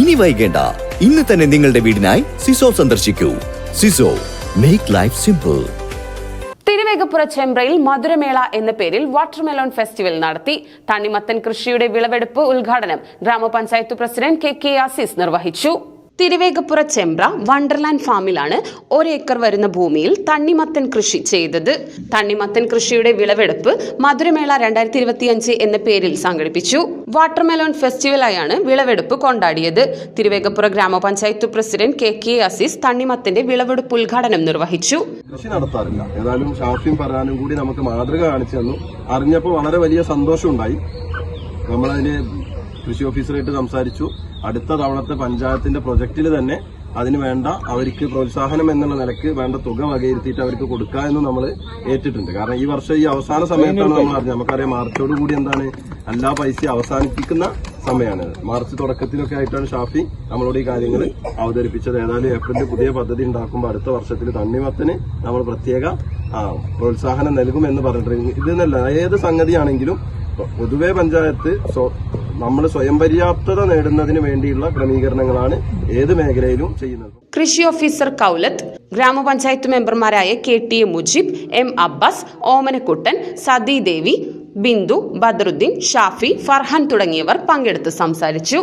ഇനി വൈകേണ്ട. ഇന്ന് തന്നെ നിങ്ങളുടെ വീടിനായി സിസോ സന്ദർശിക്കൂ. സിസോ മേക്ക് ലൈഫ് സിമ്പിൾ തിരുവേഗപ്പുറ ചെമ്പ്രയിൽ മധുരമേള എന്ന പേരിൽ വാട്ടർമെലോൺ ഫെസ്റ്റിവൽ നടത്തി തണ്ണിമത്തൻ കൃഷിയുടെ വിളവെടുപ്പ് ഉദ്ഘാടനം ഗ്രാമപഞ്ചായത്ത് പ്രസിഡന്റ് കെ കെ ആസിസ് നിർവഹിച്ചു. തിരുവേഗപ്പുറ ചെമ്പ്ര വണ്ടർലാൻഡ് ഫാമിലാണ് ഒരേക്കർ വരുന്ന ഭൂമിയിൽ തണ്ണിമത്തൻ കൃഷി ചെയ്തത്. തണ്ണിമത്തൻ കൃഷിയുടെ വിളവെടുപ്പ് മധുരമേള രണ്ടായിരത്തി ഇരുപത്തിയഞ്ച് എന്ന പേരിൽ സംഘടിപ്പിച്ചു. വാട്ടർമെലോൺ ഫെസ്റ്റിവലായാണ് വിളവെടുപ്പ് കൊണ്ടാടിയത്. തിരുവേഗപ്പുറ ഗ്രാമപഞ്ചായത്ത് പ്രസിഡന്റ് കെ കെ അസീസ് തണ്ണിമത്തന്റെ വിളവെടുപ്പ് ഉദ്ഘാടനം നിർവഹിച്ചു. കൃഷി നടത്താറില്ല. ഏതായാലും ഷാഫിയും പറയാനും കൂടി നമുക്ക് മാതൃക കാണിച്ചു തന്നു. അറിഞ്ഞപ്പോൾ വളരെ വലിയ സന്തോഷം ഉണ്ടായി കൃഷി ഓഫീസറായിട്ട് സംസാരിച്ചു. അടുത്ത തവണത്തെ പഞ്ചായത്തിന്റെ പ്രൊജക്റ്റിൽ തന്നെ അതിന് വേണ്ട അവർക്ക് പ്രോത്സാഹനം എന്നുള്ള നിലയ്ക്ക് വേണ്ട തുക വകയിരുത്തിയിട്ട് അവർക്ക് കൊടുക്കുക എന്ന് നമ്മൾ ഏറ്റിട്ടുണ്ട്. കാരണം ഈ വർഷം ഈ അവസാന സമയത്താണ് നമ്മൾ അറിഞ്ഞത്. നമുക്കറിയാം മാർച്ചോട് കൂടി എന്താണ് എല്ലാ പൈസ അവസാനിപ്പിക്കുന്ന സമയമാണ് മാർച്ച് തുടക്കത്തിലൊക്കെ ആയിട്ടാണ് ഷാഫി നമ്മളോട് ഈ കാര്യങ്ങൾ അവതരിപ്പിച്ചത്. ഏതായാലും ഏപ്രിലിൽ പുതിയ പദ്ധതി ഉണ്ടാക്കുമ്പോൾ അടുത്ത വർഷത്തിൽ തണ്ണിമത്തിന് നമ്മൾ പ്രത്യേക പ്രോത്സാഹനം നൽകും എന്ന് പറഞ്ഞിട്ടുണ്ട് ഇതെന്നല്ല ഏത് സംഗതിയാണെങ്കിലും പൊതുവെ പഞ്ചായത്ത് നമ്മൾ സ്വയം പര്യാപ്തത നേടുന്നതിന് വേണ്ടിയുള്ള ക്രമീകരണങ്ങളാണ് ഏത് മേഖലയിലും ചെയ്യുന്നത്. കൃഷി ഓഫീസർ കൗലത്ത് ഗ്രാമപഞ്ചായത്ത് മെമ്പർമാരായ K T A Mujeeb M Abbas Omanakkuttan Sathidevi Bindu Badaruddin Shafi Farhan തുടങ്ങിയവർ പങ്കെടുത്ത് സംസാരിച്ചു.